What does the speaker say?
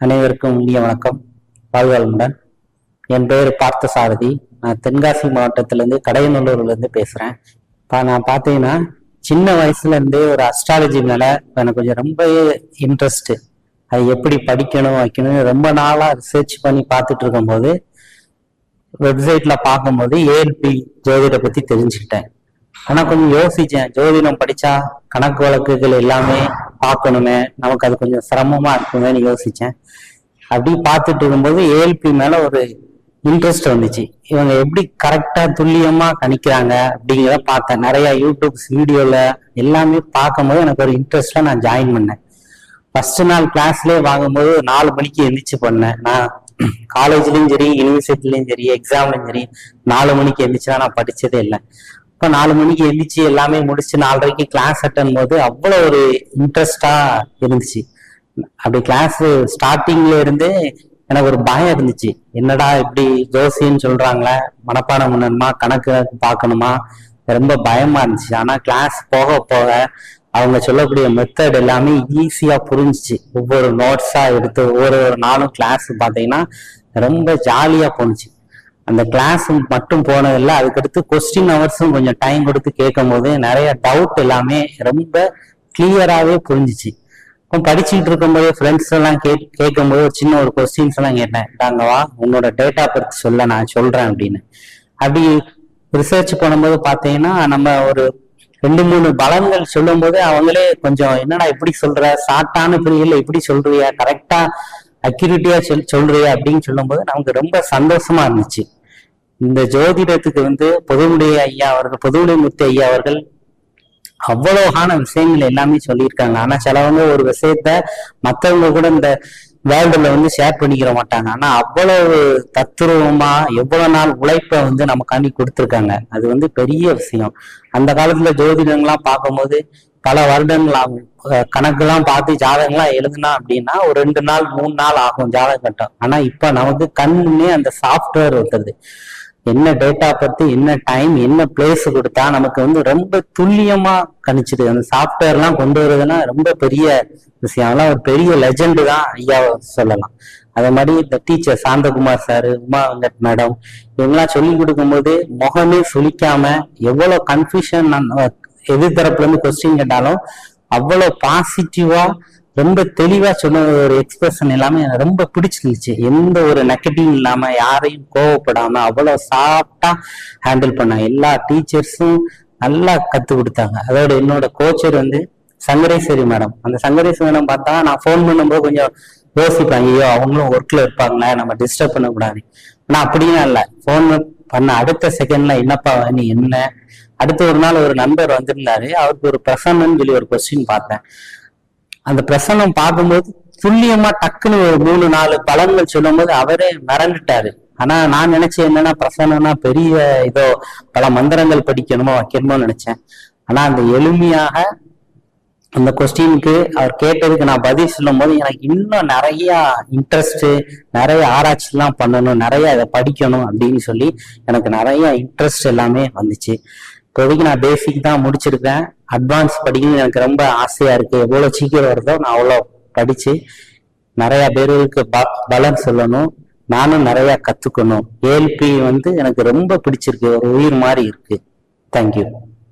அனைவருக்கும் இனிய வணக்கம். வாழ்வாளமுடன். என் பெயர் பார்த்தசாரதி. நான் தென்காசி மாவட்டத்திலேருந்து கடையநல்லூர்லேருந்து பேசுகிறேன் இப்போ நான் பார்த்தீங்கன்னா சின்ன வயசுலேருந்தே ஒரு அஸ்ட்ராலஜி மேலே எனக்கு கொஞ்சம் ரொம்பவே இன்ட்ரெஸ்ட்டு அது எப்படி படிக்கணும் வைக்கணும் ரொம்ப நாளாக ரிசர்ச் பண்ணி பார்த்துட்டு இருக்கும்போது வெப்சைட்டில் பார்க்கும்போது ஏஎல்பி ஜோதிட பற்றி தெரிஞ்சுக்கிட்டேன். ஆனால் கொஞ்சம் யோசித்தேன் ஜோதிடம் படித்தா கணக்கு வழக்குகள் எல்லாமே பார்க்கணுமே. நமக்கு அது கொஞ்சம் சிரமமா இருக்குமேன்னு யோசிச்சேன். அப்படி பார்த்துட்டு இருக்கும்போது ஏஎல்பி மேல ஒரு இன்ட்ரெஸ்ட் வந்துச்சு. இவங்க எப்படி கரெக்டா துல்லியமா கணிக்கிறாங்க அப்படிங்கிறத பார்த்தேன். நிறைய யூடியூப்ஸ் வீடியோல எல்லாமே பார்க்கும்போது எனக்கு ஒரு இன்ட்ரெஸ்டா நான் ஜாயின் பண்ணேன். ஃபர்ஸ்ட் நாள் கிளாஸ்லேயே வாங்கும்போது நாலு மணிக்கு எந்திரிச்சு பண்ணேன். நான் காலேஜ்லயும் சரி யூனிவர்சிட்டிலயும் சரி எக்ஸாம்லயும் சரி நாலு மணிக்கு எந்திரிச்சுலாம் நான் படிச்சதே இல்லை. இப்போ நாலு மணிக்கு எந்திரிச்சு எல்லாமே முடிச்சு நாலரைக்கு கிளாஸ் அட்டன் போது அவ்வளோ ஒரு இன்ட்ரெஸ்டா இருந்துச்சு. அப்படி கிளாஸ் ஸ்டார்டிங்ல இருந்து எனக்கு ஒரு பயம் இருந்துச்சு. என்னடா இப்படி ஜோசின்னு சொல்றாங்களே? மனப்பாடம் பண்ணணுமா? கணக்கு பார்க்கணுமா? ரொம்ப பயமா இருந்துச்சு. ஆனா கிளாஸ் போக போக அவங்க சொல்லக்கூடிய மெத்தட் எல்லாமே ஈஸியா புரிஞ்சுச்சு. ஒவ்வொரு நோட்ஸா எடுத்து ஒவ்வொரு ஒரு நாளும் கிளாஸ் பார்த்தீங்கன்னா ரொம்ப ஜாலியா போணுச்சு. அந்த கிளாஸ் மட்டும் போனதில்ல. அதுக்கடுத்து கொஸ்டின் ஹவர்ஸும் கொஞ்சம் டைம் கொடுத்து கேட்கும் போது நிறைய டவுட் எல்லாமே ரொம்ப கிளியராகவே புரிஞ்சிச்சு. இப்போ படிச்சுட்டு இருக்கும்போது ஃப்ரெண்ட்ஸ் எல்லாம் கே கேட்கும்போது ஒரு சின்ன ஒரு கொஸ்டின்ஸ் எல்லாம் கேட்டேன். தாங்கவா உன்னோட டேட்டா பற்றி சொல்ல நான் சொல்றேன் அப்படின்னு. அப்படி ரிசர்ச் பண்ணும்போது பார்த்தீங்கன்னா நம்ம ஒரு ரெண்டு மூணு பலன்கள் சொல்லும்போது அவங்களே கொஞ்சம் என்னடா இப்படி சொல்ற? ஷார்ட்டான புரியல. இப்படி சொல்றியா? கரெக்டா அக்யூரிட்டியா சொல் சொல்றியா? அப்படின்னு சொல்லும்போது நமக்கு ரொம்ப சந்தோஷமா இருந்துச்சு. இந்த ஜோதிடத்துக்கு வந்து பொதுவுடைய ஐயா அவர்கள் பொதுவுடைய முத்து ஐயா அவர்கள் அவ்வளவுகான விஷயங்கள் எல்லாமே சொல்லியிருக்காங்க. ஆனா சிலவங்க ஒரு விஷயத்த மற்றவங்க கூட இந்த வேர்ல்டுல வந்து ஷேர் பண்ணிக்கிற மாட்டாங்க. ஆனா அவ்வளவு தத்துருவமா எவ்வளவு நாள் உழைப்பை வந்து நமக்காண்டி கொடுத்துருக்காங்க. அது வந்து பெரிய விஷயம். அந்த காலத்துல ஜோதிடங்கள்லாம் பார்க்கும்போது பல வருடங்கள் ஆகும் அஹ் கணக்கெல்லாம் பார்த்து ஜாதகம்லாம் எழுதுனா அப்படின்னா ஒரு ரெண்டு நாள் மூணு நாள் ஆகும் ஜாதகம் கட்டம். ஆனா இப்ப நமக்கு கண் அந்த சாஃப்ட்வேர் வந்துருது என்ன டேட்டா பத்தி என்ன டைம் என்ன பிளேஸ் கொடுத்தா நமக்கு வந்து ரொம்ப துல்லியமா கணிச்சிது. அந்த சாஃப்ட்வேர் எல்லாம் கொண்டு வருதுன்னா ரொம்ப பெரிய விஷயம். அதெல்லாம் ஒரு பெரிய லெஜெண்ட் தான் ஐயா சொல்லலாம். அதே மாதிரி இந்த teacher Santhakumar sir Uma Venkat madam இவங்கெல்லாம் சொல்லி கொடுக்கும்போது முகமே சுழிக்காம எவ்வளவு கன்ஃபியூஷன் எதிர்த்தரப்புல இருந்து கொஸ்டின் கேட்டாலும் அவ்வளவு பாசிட்டிவா ரொம்ப தெளிவா சொன்ன ஒரு எக்ஸ்பிரஷன் எல்லாமே எனக்கு ரொம்ப பிடிச்சிருந்துச்சு. எந்த ஒரு நெகட்டிவ் இல்லாம யாரையும் கோவப்படாம அவ்வளவு சாஃப்டா ஹேண்டில் பண்ண எல்லா டீச்சர்ஸும் நல்லா கத்து கொடுத்தாங்க. அதோட என்னோட கோச்சர் வந்து சங்கரேஸ்வரி மேடம் அந்த சங்கரேஸ்வரி மேடம் பார்த்தா நான் ஃபோன் பண்ணும்போது கொஞ்சம் யோசிப்பாங்க ஐயோ அவங்களும் ஒர்க்ல இருப்பாங்களே நம்ம டிஸ்டர்ப் பண்ணக்கூடாது. ஆனா அப்படியும் இல்லை. ஃபோன் பண்ண அடுத்த செகண்ட்ல என்னப்பா நீ என்ன? அடுத்த ஒரு நாள் ஒரு நண்பர் வந்திருந்தாரு. அவருக்கு ஒரு பிரசன்னு சொல்லி ஒரு கொஸ்டின் பார்த்தேன். அந்த பிரசன்னம் பார்க்கும்போது துல்லியமா டக்குன்னு ஒரு மூணு நாலு பலன்கள் சொல்லும்போது அவரே மிரண்டுட்டாரு ஆனா நான் நினைச்சேன் என்னன்னா பிரசன்னம்னா பெரிய இதோ பல மந்திரங்கள் படிக்கணுமோ வைக்கணுமோ நினைச்சேன். ஆனா அந்த எளிமையாக அந்த கொஸ்டினுக்கு அவர் கேட்டதுக்கு நான் பதில் சொல்லும் போது எனக்கு இன்னும் நிறைய இன்ட்ரெஸ்ட் நிறைய ஆராய்ச்சிலாம் பண்ணணும் நிறைய இதை படிக்கணும் அப்படின்னு சொல்லி எனக்கு நிறைய இன்ட்ரெஸ்ட் எல்லாமே வந்துச்சு. இப்போதைக்கு நான் பேசிக் தான் முடிச்சிருக்கேன். அட்வான்ஸ் படிக்கணும்னு எனக்கு ரொம்ப ஆசையாக இருக்குது எவ்வளோ சீக்கிரம் வருதோ நான் அவ்வளோ படித்து நிறையா பேருக்கு ப பலன் சொல்லணும். நானும் நிறையா கற்றுக்கணும் ஏஎல்பி வந்து எனக்கு ரொம்ப பிடிச்சிருக்கு. ஒரு உயிர் மாதிரி இருக்குது தேங்க்யூ